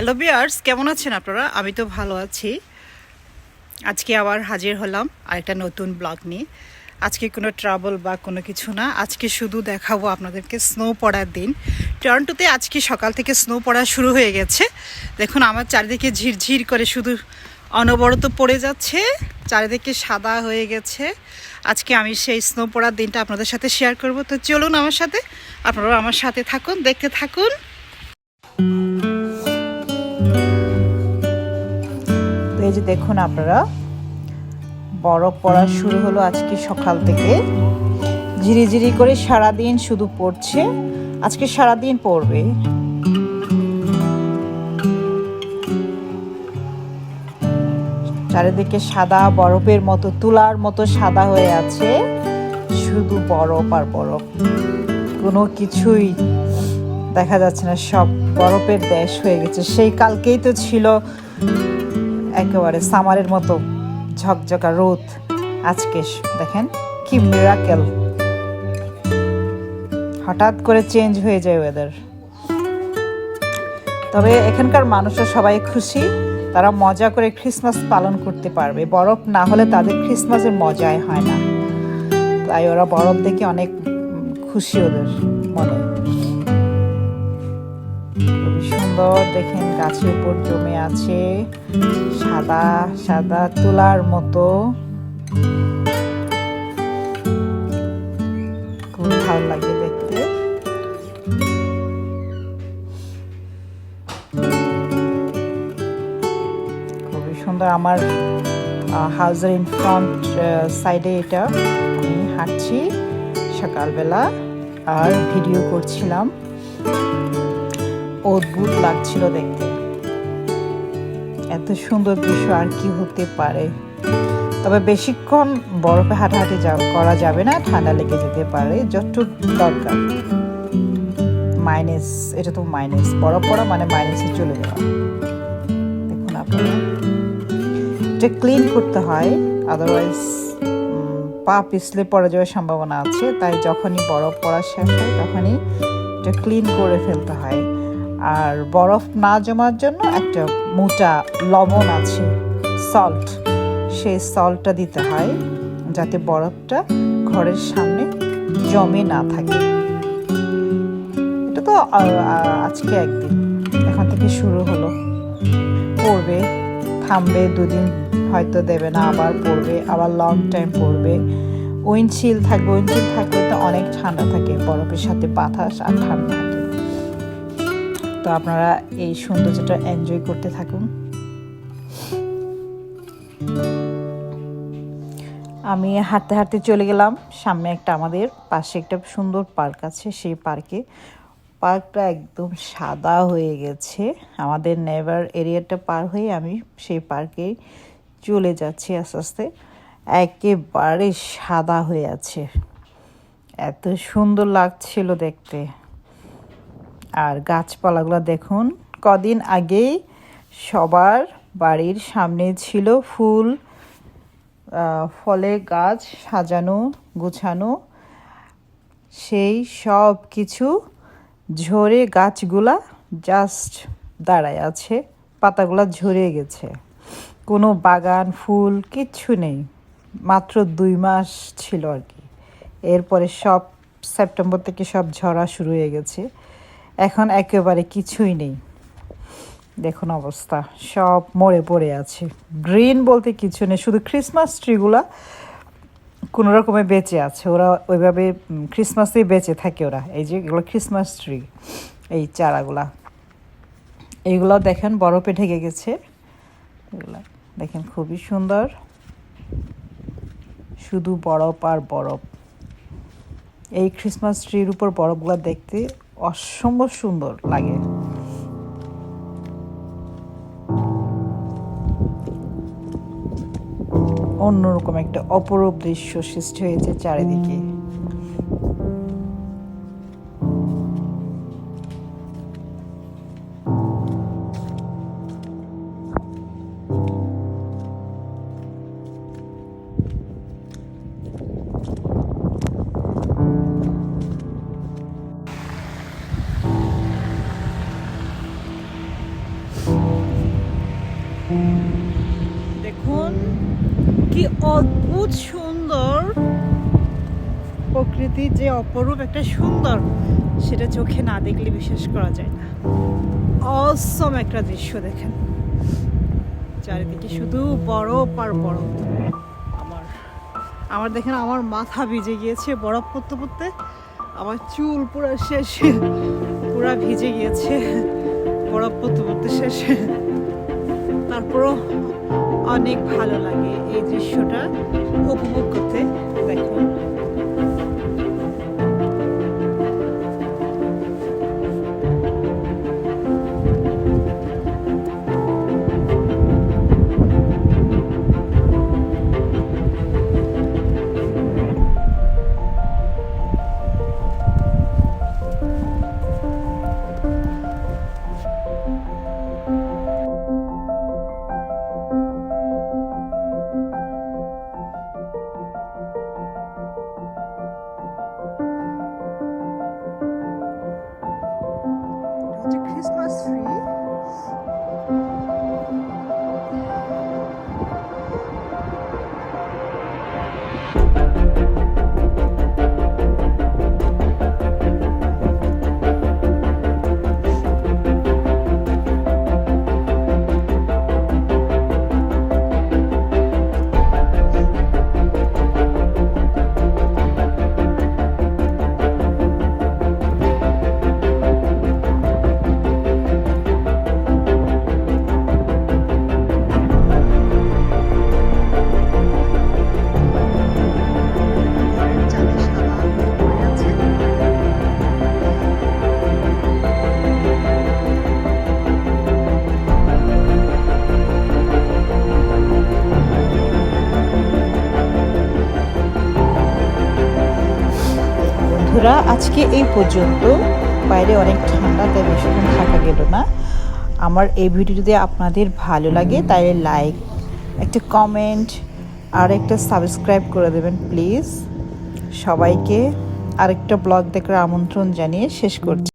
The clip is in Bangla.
হ্যালো বিয়ার্স কেমন আছেন আপনারা? আমি তো ভালো আছি। আজকে আবার হাজির হলাম আরেকটা নতুন ব্লগ নিয়ে। আজকে কোনো ট্রাভেল বা কোনো কিছু না। আজকে শুধু দেখাবো আপনাদেরকে স্নো পড়ার দিন। টরন্টোতে আজকে সকাল থেকে স্নো পড়া শুরু হয়ে গেছে। দেখুন, আমার চারিদিকে ঝিরঝির করে শুধু অনবরত পড়ে যাচ্ছে। চারিদিকে সাদা হয়ে গেছে। আজকে আমি সেই স্নো পড়ার দিনটা আপনাদের সাথে শেয়ার করব। তো চলুন আমার সাথে। আপনারা আমার সাথে থাকুন, দেখতে থাকুন। এই যে দেখুন আপনারা বরফ পড়া শুরু হলো আজকে সকাল থেকে। ঝিরিঝিরি করে সারাদিন শুধু পড়ছে। আজকে সারাদিন পড়বে। চারিদিকে সাদা বরফের মতো, তুলার মতো সাদা হয়ে আছে। শুধু বরফ আর বরফ। কোনো কিছুই দেখা যাচ্ছে না, সব বরফের দেশ হয়ে গেছে। সেই কালকেই তো ছিল একেবারে সামারের মতো ঝকঝকা রোদ। আজকে দেখেন কি মিরাকেল হঠাৎ করে চেঞ্জ হয়ে যায় ওয়েদার তবে এখানকার মানুষরা সবাই খুশি, তারা মজা করে ক্রিসমাস পালন করতে পারবে। বরফ না হলে তাদের ক্রিসমাসের মজাই হয় না। তাই ওরা বরফ দেখে অনেক খুশি ওদের মনে। সুন্দর, দেখেন গাছের উপর জমে আছে সাদা সাদা তুলার মতো। খুব ভালো লাগে দেখতে। খুবই সুন্দর আমার হাউসের ইন ফ্রন্ট সাইডে এটা। আমি হাঁটছি সকালবেলা আর ভিডিও করছিলাম। অদ্ভুত লাগছিল দেখতে। এত সুন্দর দৃশ্য আর কি হতে পারে? তবে বেশিক্ষণ বরফে হাঁটাহাঁটি করা যাবে না, ঠান্ডা লেগে যেতে পারে, যতটুকু দরকার। মাইনাস, এটা তো মাইনাস, বরফ পড়া মানে মাইনাসে চলে যাওয়া। দেখুন আপনারা। এটা ক্লিন করতে হয় আদারওয়াইজ পা পিছলে পড়ে যাওয়ার সম্ভাবনা আছে, তাই যখনই বরফ পড়া শেষ হয়, তখনই এটা ক্লিন করে ফেলতে হয়। আর বরফ না জমার জন্য একটা মোটা লবণ আছে সল্ট সেই সল্টটা দিতে হয় যাতে বরফটা ঘরের সামনে জমে না থাকে। এটা তো আজকে একদিন। এখন থেকে শুরু হলো। পড়বে, থামবে দুদিন, হয়তো দেবে না, আবার পড়বে, আবার লং টাইম পড়বে। উইন্ডশিল থাকবে, উইন্ডশিল থাকলে তো অনেক ঠান্ডা থাকে, বরফের সাথে বাতাস আর ঠান্ডা। তো আপনারা এই সৌন্দর্যটা এনজয় করতে থাকুন। আমি হাঁটতে হাঁটতে চলে গেলাম, সামনে একটা আমাদের পাশে একটা সুন্দর পার্ক আছে, সেই পার্কে। পার্কটা একদম সাদা হয়ে গেছে, আমাদের নেভার এরিয়াটা পার হয়ে আমি সেই পার্কে চলে যাচ্ছি আস্তে আস্তে। একেবারে সাদা হয়ে আছে, এত সুন্দর লাগছিল দেখতে। আর গাছপালাগুলো দেখুন, কদিন আগেই সবার বাড়ির সামনে ছিল ফুল ফলে গাছ সাজানো, গোছানো। সেই সব কিছু ঝরে গাছগুলা জাস্ট দাঁড়ায় আছে, পাতাগুলা ঝরে গেছে। কোনো বাগান, ফুল কিচ্ছু নেই, মাত্র দুই মাস ছিল আর কি। এরপরে সব সেপ্টেম্বর থেকে সব ঝরা শুরু হয়ে গেছে। এখন একেবারে কিছুই নেই। দেখুন অবস্থা, সব মরে পড়ে আছে। গ্রিন বলতে কিছু নেই, শুধু ক্রিসমাস ট্রিগুলা কোনো রকমে বেঁচে আছে। ওরা ওইভাবে ক্রিসমাসেই বেঁচে থাকে ওরা। এই যে এগুলো ক্রিসমাস ট্রি এই চারাগুলা। এইগুলো দেখেন বরফে ঢেকে গেছে। এগুলা দেখেন, খুবই সুন্দর। শুধু বরফ আর বরফ। এই ক্রিসমাস ট্রির উপর বরফগুলো দেখতে অসম্ভব সুন্দর লাগে। অন্যরকম একটা অপরূপ দৃশ্য সৃষ্টি হয়েছে চারিদিকে। অদ্ভুত সুন্দর প্রকৃতির যে অপরূপ, একটা সুন্দর, সেটা চোখে না দেখলে বিশ্বাস করা যায় না। অসম একটা দৃশ্য দেখেন। চারিদিকে শুধু বরফ আর বরফ। আমার আমার দেখেন, আমার মাথা ভিজে গিয়েছে, বরফ পড়তে পড়তে। আমার চুল পুরো শেষ, পুরা ভিজে গিয়েছে, বরফ পড়তে পড়তে শেষ। তারপরও অনেক ভালো লাগে এই দৃশ্যটা উপভোগ করতে। বন্ধুরা, আজকে এই পর্যন্ত। বাইরে অনেক ঠান্ডা, তাই বেশিক্ষণ থাকা গেল না। আমার এই ভিডিও যদি আপনাদের ভালো লাগে, তাহলে লাইক, একটা কমেন্ট, আর একটা সাবস্ক্রাইব করে দেবেন, প্লিজ। সবাইকে আরেকটা ব্লগ দেখার আমন্ত্রণ জানিয়ে শেষ করছি।